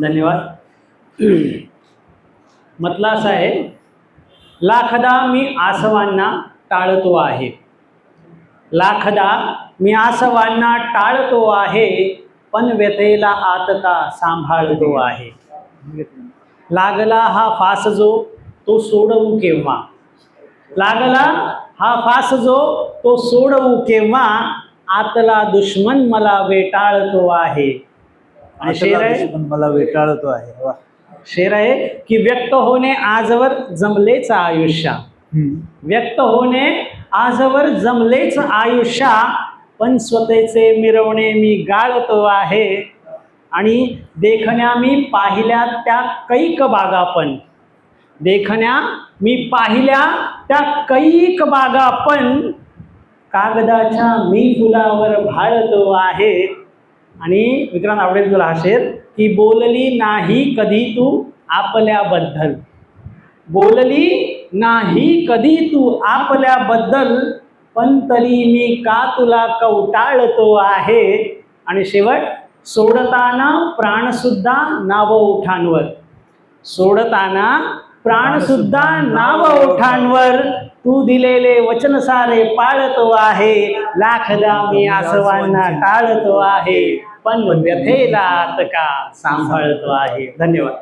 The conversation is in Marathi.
धन्यवाद. म्हटलं असं आहे लाखदा मी आसवांना टाळतो आहे. लाखदा मी आसवांना टाळतो आहे पण व्यथेला आत का सांभाळतो आहे. लागला हा फास जो तो सोडवू केव्हा? लागला हा फास जो तो सोडवू केव्हा? आतला दुश्मन मला वेटाळतो आहे. आणि शेर आहे? मला वेटाळतो आहे. वा. शेर आहे की व्यक्त होणे आजवर जमलेच आयुष्या. व्यक्त होणे आजवर जमलेच आयुष्या पण स्वतःचे मिरवणे मी गाळतो आहे. आणि देखण्या मी पाहिल्या त्या कैक बागा पण देखण्या मी पाहिल्या त्या कैक बागा पण कागदाच्या मी फुलावर भाळतो आहे. आणि विक्रांत आवडेल तुला हा शेर की बोलली नाही कधी तू आपल्याबद्दल. बोलली नाही कधी तू आपल्याबद्दल पण तरी मी का तुला कवटाळतो आहे? आणि शेवट सोडताना प्राणसुद्धा नाव उठांवर. सोडताना प्राणसुद्धा नाव ओठांवर तू दिलेले वचन सारे पाळतो आहे. लाखदा मी आसवांना टाळतो आहे. पण व्यथेला आत का सांभाळतो आहे. धन्यवाद.